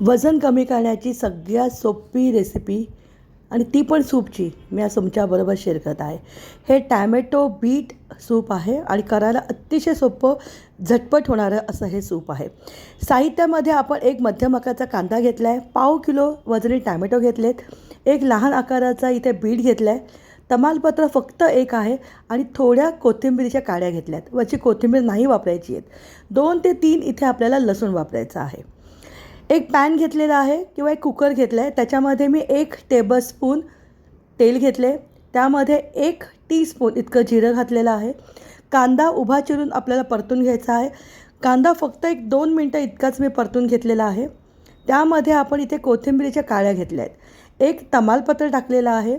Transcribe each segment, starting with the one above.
वजन कमी करण्याची सगळ्यात सोपी रेसिपी आणि ती पण सूपची मी आज तुमच्याबरोबर शेअर करत आहे. हे टॅमॅटो बीट सूप आहे आणि करायला अतिशय सोपं झटपट होणारं असं हे सूप आहे. साहित्यामध्ये आपण एक मध्यम आकाराचा कांदा घेतला आहे पाव किलो वजनी टॅमॅटो घेतलेत एक लहान आकाराचा इथे बीट घेतला आहे तमालपत्र फक्त एक आहे आणि थोड्या कोथिंबीरीच्या काड्या घेतल्यात. वरची कोथिंबीर नाही वापरायची आहेत. दोन ते तीन इथे आपल्याला लसूण वापरायचं आहे. एक पॅन घेतलेला आहे किंवा एक कुकर घेतला आहे त्याच्यामध्ये मी एक टेबलस्पून तेल घेतले त्यामध्ये एक टीस्पून इतकं जिरं घातलेलं आहे. कांदा उभा चिरून आपल्याला परतून घ्यायचा आहे. कांदा फक्त एक दोन मिनटं इतकाच मी परतून घेतलेला आहे. त्यामध्ये आपण इथे कोथिंबिरीच्या काळ्या घेतल्या आहेत एक तमालपत्र टाकलेलं आहे.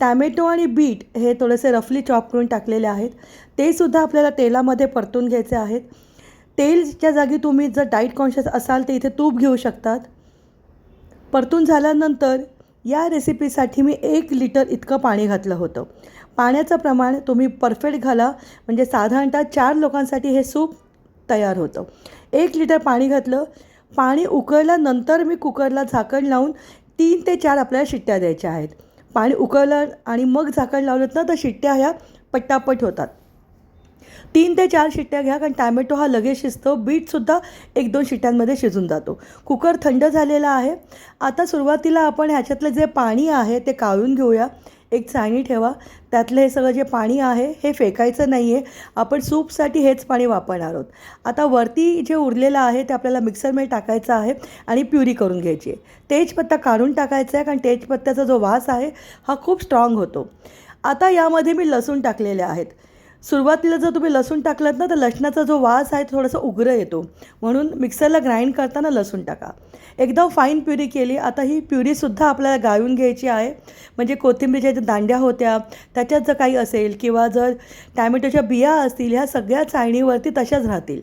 टॅमॅटो आणि बीट हे थोडेसे रफली चॉप करून टाकलेले आहेत. ते सुद्धा आपल्याला तेलामध्ये परतून घ्यायचे आहेत. तेलच्या जागी तुम्ही जर डाईट कॉन्शियस असाल तर इथे तूप घेऊ शकतात. परतून झाल्यानंतर या रेसिपीसाठी मी एक लिटर इतकं पाणी घातलं होतं. पाण्याचं प्रमाण तुम्ही परफेक्ट घाला. म्हणजे साधारणतः चार लोकांसाठी हे सूप तयार होतं. एक लिटर पाणी घातलं. पाणी उकळल्यानंतर मी कुकरला झाकण लावून तीन ते चार आपल्याला शिट्ट्या द्यायच्या आहेत. पाणी उकळलं आणि मग झाकण लावलं ना तर शिट्ट्या ह्या पट्टापट होतात. तीन ते चार शिट्ट्या घ्या कारण टॅमॅटो हा लगेच शिजतो. बीटसुद्धा एक दोन शिट्ट्यांमध्ये शिजून जातो. कुकर थंड झालेला आहे. आता सुरुवातीला आपण ह्याच्यातलं जे पाणी आहे ते काढून घेऊया. एक चाळणी ठेवा. त्यातलं हे सगळं जे पाणी आहे हे फेकायचं नाही आहे आपण सूपसाठी हेच पाणी वापरणार आहोत. आता वरती जे उरलेलं आहे ते आपल्याला मिक्सरमध्ये टाकायचं आहे आणि प्युरी करून घ्यायची आहे. तेजपत्ता काढून टाकायचा आहे कारण तेजपत्त्याचा जो वास आहे हा खूप स्ट्रॉंग होतो. आता यामध्ये मी लसूण टाकलेले आहेत. सुरुवातीला जर तुम्ही लसूण टाकलात ना तर लसणाचा जो वास आहे थोडासा उग्र येतो. म्हणून मिक्सरला ग्राइंड करताना लसूण टाका. एकदम फाईन प्युरी केली आता ही प्युरीसुद्धा आपल्याला गाळून घ्यायची आहे. म्हणजे कोथिंबीरच्या ज्या दांड्या होत्या त्याच्यात जर काही असेल किंवा जर टॅमॅटोच्या बिया असतील ह्या सगळ्या चाळणीवरती तशाच राहतील.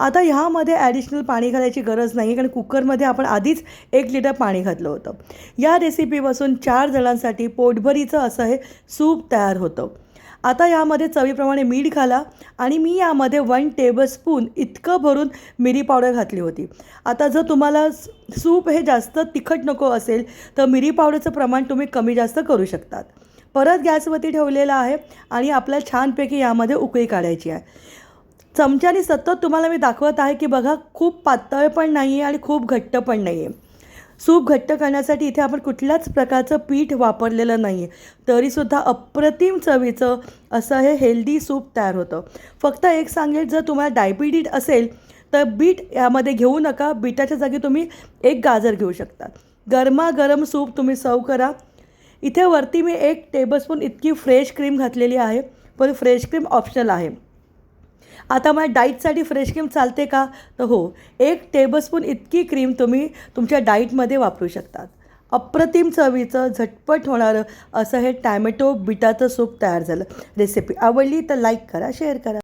आता ह्यामध्ये ॲडिशनल पाणी घालायची गरज नाही कारण कुकरमध्ये आपण आधीच एक लिटर पाणी घातलं होतं. या रेसिपीपासून चार जणांसाठी पोटभरीचं असं हे सूप तयार होतं. आता यामध्ये चवीप्रमाणे मीठ घाला आणि मी यामध्ये वन टेबलस्पून इतकं भरून मिरी पावडर घातली होती. आता जर तुम्हाला सूप हे जास्त तिखट नको असेल तर मिरी पावडरचं प्रमाण तुम्ही कमी जास्त करू शकतात. परत गॅसवरती ठेवलेलं आहे आणि आपल्या छानपैकी यामध्ये उकळी काढायची आहे. चमच्याने सतत तुम्हाला मी दाखवत आहे की बघा खूप पातळ पण नाही आहे आणि खूप घट्ट पण नाही आहे सूप घट्ट करण्यासाठी इथे आपण कुठल्याच प्रकारचं पीठ वापरलेलं नाही आहे तरीसुद्धा अप्रतिम चवीचं असं हे हेल्दी सूप तयार होतं. फक्त एक सांगेल जर तुम्हाला डायबिटीज असेल तर बीट यामध्ये घेऊ नका. बीटाच्या जागी तुम्ही एक गाजर घेऊ शकता. गरमागरम सूप तुम्ही सर्व करा. इथे वरती मी एक टेबलस्पून इतकी फ्रेश क्रीम घातलेली आहे. पण फ्रेश क्रीम ऑप्शनल आहे. आता माझ्या डाईटसाठी फ्रेश क्रीम चालते का? तर हो एक टेबलस्पून इतकी क्रीम तुम्ही तुमच्या डाईटमध्ये वापरू शकतात. अप्रतिम चवीचं झटपट होणारं असं हे टॅमॅटो बिटाचं सूप तयार झालं. रेसिपी आवडली तर लाईक करा शेअर करा.